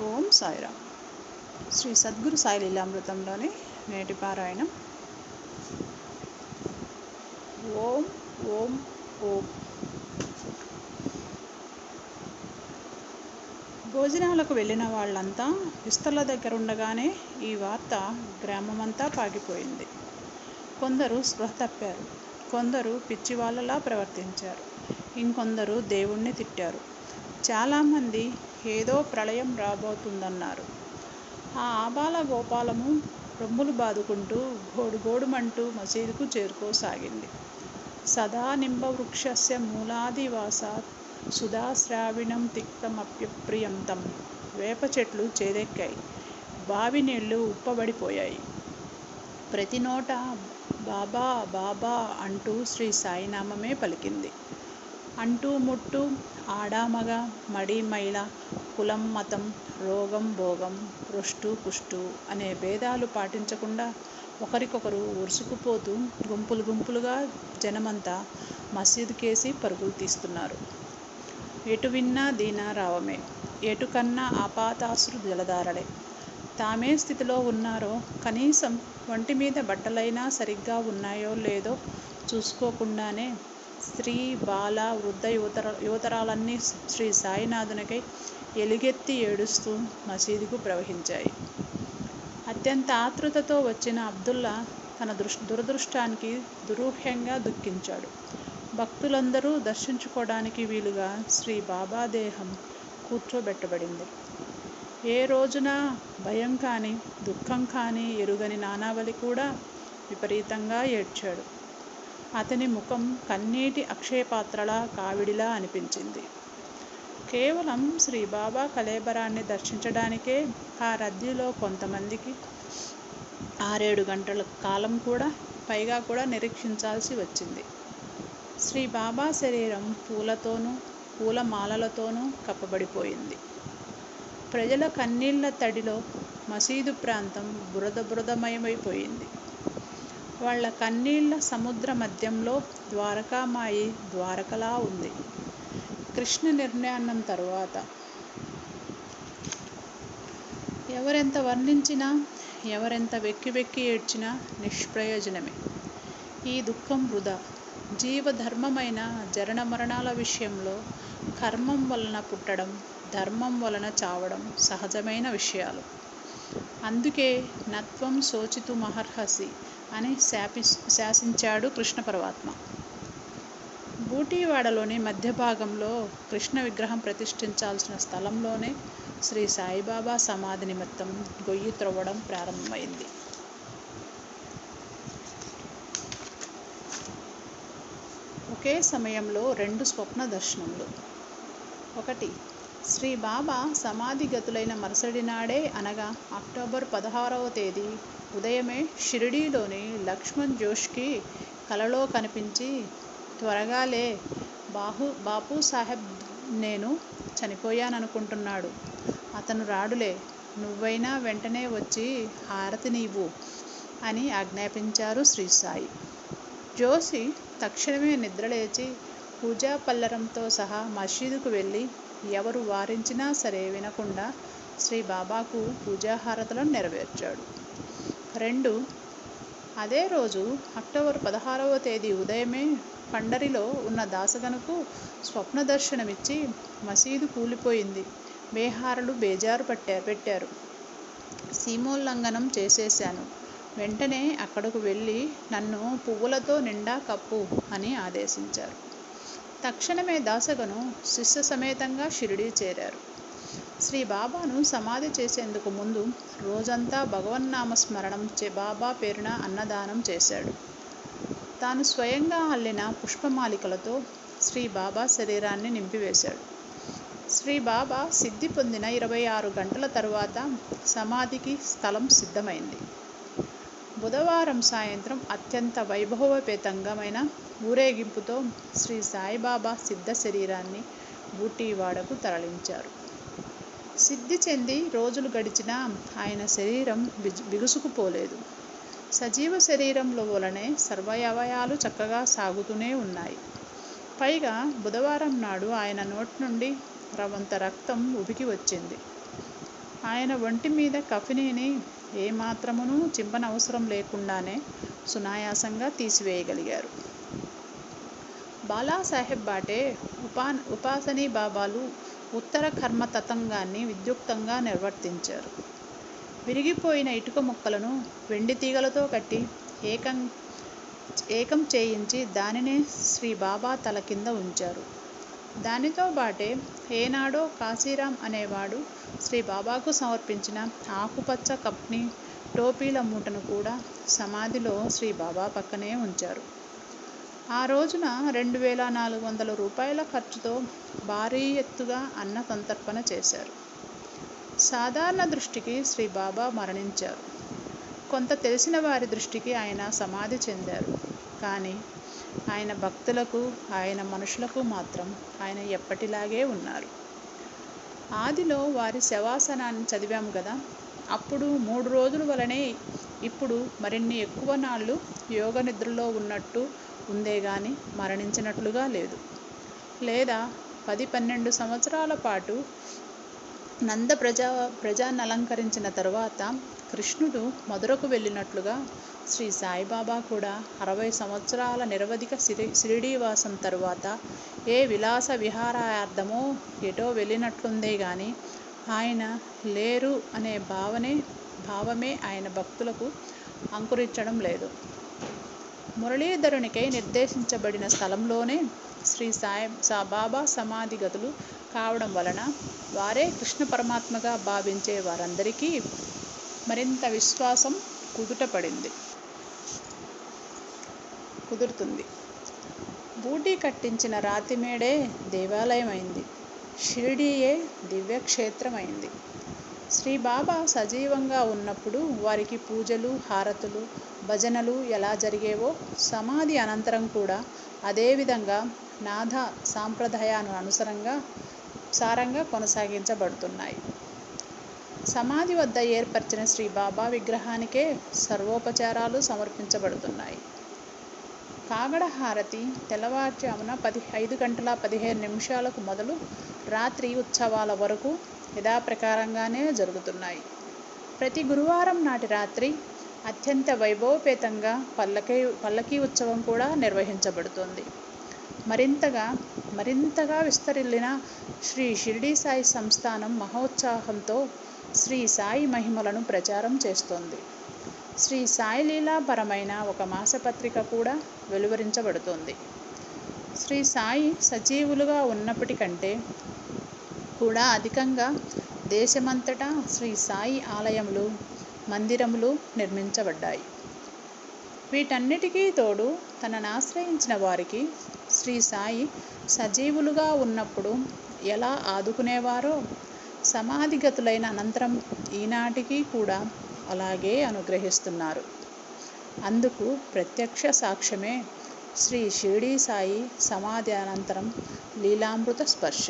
ఓం సాయిరామ్. శ్రీ సద్గురు సాయి లీలామృతంలోని నేటి పారాయణం. ఓం ఓం ఓం. భోజనాలకు వెళ్ళిన వాళ్ళంతా విస్తల దగ్గర ఉండగానే ఈ వార్త గ్రామమంతా పాకిపోయింది కొందరు స్పృహ తప్పారు. కొందరు పిచ్చి వాళ్ళలా ప్రవర్తించారు. ఇంకొందరు దేవుణ్ణి తిట్టారు. చాలామంది ఏదో ప్రళయం రాబోతుందన్నారు. ఆ ఆబాల గోపాలము రొమ్ములు బాదుకుంటూ గోడు గోడుమంటూ మసీదుకు చేరుకోసాగింది. సదా నింబవృక్షస్య మూలాదివాసాత్ సుధాశ్రావిణం తిక్తమప్యప్రియంతం. వేప చెట్లు చేదెక్కాయి. బావి నీళ్ళు ఉప్పబడిపోయాయి. ప్రతి నోట బాబా బాబా అంటూ శ్రీ సాయినామమే పలికింది. అంటూ ముట్టు ఆడామగ మడి మైల కులం మతం రోగం భోగం రుష్టు పుష్టు అనే భేదాలు పాటించకుండా ఒకరికొకరు ఉరుసుకుపోతూ గుంపులు గుంపులుగా జనమంతా మసీదుకేసి పరుగులు తీస్తున్నారు. ఎటు విన్నా దీనారావమే ఎటు కన్నా ఆపాతాసురు జలధారలే. తామే స్థితిలో ఉన్నారో కనీసం ఒంటి మీద బట్టలైనా సరిగ్గా ఉన్నాయో లేదో చూసుకోకుండానే స్త్రీ బాల వృద్ధ యువతర యువతరాలన్నీ శ్రీ సాయినాథునికై ఎలుగెత్తి ఏడుస్తూ మసీదుకు ప్రవహించాయి. అత్యంత ఆతృతతో వచ్చిన అబ్దుల్లా తన దృష్ దురదృష్టానికి దురూహ్యంగా దుఃఖించాడు. భక్తులందరూ దర్శించుకోవడానికి వీలుగా శ్రీ బాబా దేహం కూర్చోబెట్టబడింది. ఏ రోజున భయం కానీ దుఃఖం కానీ ఎరుగని నానావలి కూడా విపరీతంగా ఏడ్చాడు. అతని ముఖం కన్నీటి అక్షయపాత్రలా కావిడిలా అనిపించింది. కేవలం శ్రీ బాబా కలేబరాన్ని దర్శించడానికే ఆ రద్దీలో కొంతమందికి ఆరేడు గంటల కాలం కూడా పైగా కూడా నిరీక్షించాల్సి వచ్చింది. శ్రీ బాబా శరీరం పూలతోనూ పూలమాలలతోనూ కప్పబడిపోయింది. ప్రజల కన్నీళ్ళ తడిలో మసీదు ప్రాంతం బురద బురదమయమైపోయింది. వాళ్ళ కన్నీళ్ళ సముద్ర మధ్యంలో ద్వారకామాయి ద్వారకలా ఉంది. కృష్ణ నిర్ణయాన్నం తరువాత ఎవరెంత వర్ణించినా ఎవరెంత వెక్కి వెక్కి ఏడ్చినా నిష్ప్రయోజనమే. ఈ దుఃఖం వృధా. జీవధర్మమైన జరణ మరణాల విషయంలో కర్మం వలన పుట్టడం ధర్మం వలన చావడం సహజమైన విషయాలు. అందుకే నత్వం శోచితు మహర్హసి అని శాపి శాసించాడు కృష్ణ పరమాత్మ. బూటీవాడలోని మధ్య భాగంలో కృష్ణ విగ్రహం ప్రతిష్ఠించాల్సిన స్థలంలోనే శ్రీ సాయిబాబా సమాధి నిమిత్తం గొయ్యి త్రవ్వడం ప్రారంభమైంది. ఒకే సమయంలో రెండు స్వప్న దర్శనములు. ఒకటి శ్రీ బాబా సమాధి గతులైన మరుసటి నాడే అనగా అక్టోబర్ పదహారవ తేదీ ఉదయమే షిరిడీలోని లక్ష్మణ్ జోష్కి కలలో కనిపించి త్వరగా లే బాహు బాపు సాహెబ్ నేను చనిపోయాననుకుంటున్నాడు. అతను రాడులే నువ్వైనా వెంటనే వచ్చి హారతి నీవు అని ఆజ్ఞాపించారు శ్రీసాయి జోషి తక్షణమే నిద్రలేచి పూజా పల్లరంతో సహా మసీదుకు వెళ్ళి ఎవరు వారించినా సరే వినకుండా శ్రీ బాబాకు పూజాహారతలను నెరవేర్చాడు. రెండు. అదే రోజు అక్టోబర్ పదహారవ తేదీ ఉదయమే పండరిలో ఉన్న దాసగనుకు స్వప్న దర్శనమిచ్చి మసీదు కూలిపోయింది. బేహారలు బేజారు పట్టారు పెట్టారు. సీమోల్లంఘనం చేసేశాను. వెంటనే అక్కడకు వెళ్ళి నన్ను పువ్వులతో నిండా కప్పు అని ఆదేశించారు. తక్షణమే దాసగను శిష్య సమేతంగా షిరిడీ చేరారు. శ్రీ బాబాను సమాధి చేసేందుకు ముందు రోజంతా భగవన్నామ స్మరణం చే బాబా పేరున అన్నదానం చేశాడు. తాను స్వయంగా అల్లిన పుష్పమాలికలతో శ్రీ బాబా శరీరాన్ని నింపివేశాడు. శ్రీ బాబా సిద్ధి పొందిన ఇరవై ఆరు గంటల తరువాత సమాధికి స్థలం సిద్ధమైంది. బుధవారం సాయంత్రం అత్యంత వైభవపేతంగమైన ఊరేగింపుతో శ్రీ సాయిబాబా సిద్ధ శరీరాన్ని బూటీవాడకు తరలించారు. సిద్ధి చెంది రోజులు గడిచినా ఆయన శరీరం బిగుసుకుపోలేదు. సజీవ శరీరంలో వలనే సర్వయవయాలు చక్కగా సాగుతూనే ఉన్నాయి. పైగా బుధవారం నాడు ఆయన నోటి నుండి రవంత రక్తం ఉబికి వచ్చింది. ఆయన ఒంటి మీద కఫినీని ఏమాత్రమును చింపనవసరం లేకుండానే సునాయాసంగా తీసివేయగలిగారు. బాలాసాహెబ్ బాటే ఉపా ఉపాసనీ బాబాలు ఉత్తర కర్మ తతంగాన్ని విద్యుక్తంగా నిర్వర్తించారు. విరిగిపోయిన ఇటుక ముక్కలను వెండి తీగలతో కట్టి ఏకం ఏకం చేయించి దానినే శ్రీ బాబా తల కింద ఉంచారు. దానితో బాటే ఏనాడో కాశీరాం అనేవాడు శ్రీ బాబాకు సమర్పించిన ఆకుపచ్చ కప్ని టోపీల మూటను కూడా సమాధిలో శ్రీ బాబా పక్కనే ఉంచారు. ఆ రోజున రెండు వేల నాలుగు వందల రూపాయల ఖర్చుతో భారీ ఎత్తుగా అన్న సంతర్పణ చేశారు. సాధారణ దృష్టికి శ్రీ బాబా మరణించారు. కొంత తెలిసిన వారి దృష్టికి ఆయన సమాధి చెందారు. కానీ ఆయన భక్తులకు ఆయన మనుషులకు మాత్రం ఆయన ఎప్పటిలాగే ఉన్నారు. ఆదిలో వారి శవాసనాన్ని చదివాము కదా. అప్పుడు మూడు రోజుల వలనే ఇప్పుడు మరిన్ని ఎక్కువ నాళ్ళు యోగ నిద్రలో ఉన్నట్టు ఉందే గాని మరణించినట్లుగా లేదు. లేదా పది పన్నెండు సంవత్సరాల పాటు నంద ప్రజా ప్రజాన్ని అలంకరించిన తరువాత కృష్ణుడు మధురకు వెళ్ళినట్లుగా శ్రీ సాయిబాబా కూడా అరవై సంవత్సరాల నిరవధిక సిరి షిరిడీవాసం తరువాత ఏ విలాస విహారార్థమో ఎటో వెళ్ళినట్లుందే గాని ఆయన లేరు అనే భావనే భావమే ఆయన భక్తులకు అంకురించడం లేదు. మురళీధరునికై నిర్దేశించబడిన స్థలంలోనే శ్రీ సాయి సాబాబా సమాధి గదులు కావడం వలన వారే కృష్ణ పరమాత్మగా భావించే వారందరికీ మరింత విశ్వాసం కుదుటపడింది. కుదురుతుంది. బూటీ కట్టించిన రాతిమేడే దేవాలయమైంది. షిరిడీయే దివ్యక్షేత్రమైంది. శ్రీ బాబా సజీవంగా ఉన్నప్పుడు వారికి పూజలు హారతులు భజనలు ఎలా జరిగేవో సమాధి అనంతరం కూడా అదేవిధంగా నాథ సాంప్రదాయాను అనుసరంగా సారంగా కొనసాగించబడుతున్నాయి. సమాధి వద్ద ఏర్పరిచిన శ్రీ బాబా విగ్రహానికే సర్వోపచారాలు సమర్పించబడుతున్నాయి. కాగడ హారతి తెల్లవారుజామున పది ఐదు గంటల పదిహేను నిమిషాలకు మొదలు రాత్రి ఉత్సవాల వరకు యథాప్రకారంగానే జరుగుతున్నాయి. ప్రతి గురువారం నాటి రాత్రి అత్యంత వైభవపేతంగా పల్లకీ పల్లకీ ఉత్సవం కూడా నిర్వహించబడుతుంది. మరింతగా మరింతగా విస్తరిల్లిన శ్రీ షిరిడి సాయి సంస్థానం మహోత్సాహంతో శ్రీ సాయి మహిమలను ప్రచారం చేస్తోంది. శ్రీ సాయి లీలాపరమైన ఒక మాసపత్రిక కూడా వెలువరించబడుతోంది. శ్రీ సాయి సజీవులుగా ఉన్నప్పటికంటే కూడా అధికంగా దేశమంతటా శ్రీ సాయి ఆలయములు మందిరములు నిర్మించబడ్డాయి. వీటన్నిటికీ తోడు తనను ఆశ్రయించిన వారికి శ్రీ సాయి సజీవులుగా ఉన్నప్పుడు ఎలా ఆదుకునేవారో సమాధిగతులైన అనంతరం ఈనాటికి కూడా అలాగే అనుగ్రహిస్తున్నారు. అందుకు ప్రత్యక్ష సాక్ష్యమే శ్రీ షిరిడీ సాయి సమాధి అనంతరం లీలామృత స్పర్శ.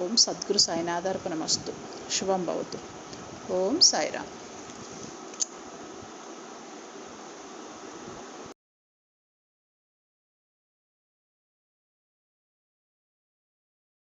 ఓం సద్గురు సాయినాథార్పణమస్తు. శుభం భవతు. ఓం సాయిరామ్.